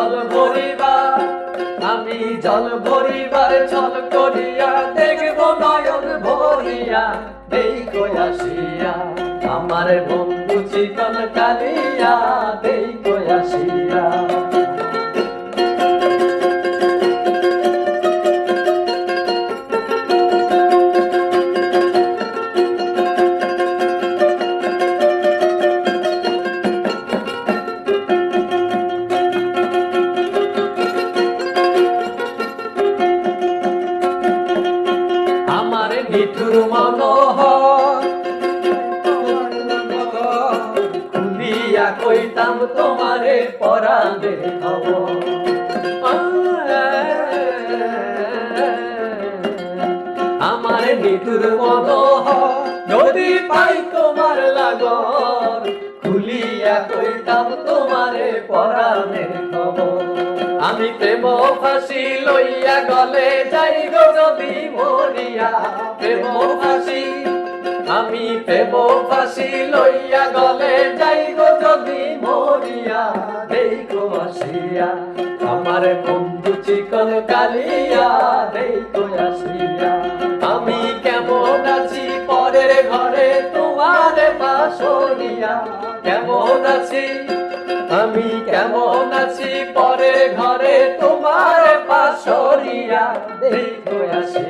জল ভরিবার, আমি জল ভরিবার জল করিয়া দেখব নয়ন ভরিয়া। দেখো আসিয়া, আমার বন্ধু চিকন কালিয়া দেখো আসিয়া। মিঠুর মনোহর। খুলিয়া কইতাম তোমারে পরাণে খবর। আমার মিঠুর মনোহর যদি পাই তোমার লাগর। খুলিয়া কইতাম তোমারে পরাণে খবর। আমি প্রেম ফাঁসি লইয়া গলে যাই গো যদি মরিয়া। প্রেম ফাঁসি, আমি প্রেম ফাঁসি লইয়া গলে যাই গো যদি মরিয়া। দেখো আসিয়া, আমার বন্ধু চিকন কালিয়া। দেখো আসিয়া, আমি কেমন আছি পরের ঘরে তোমার পাশরিয়া কেমন আছি? আমি কেমন আছি পরে ঘরে তোমার পাশরিয়া দেখো চিকন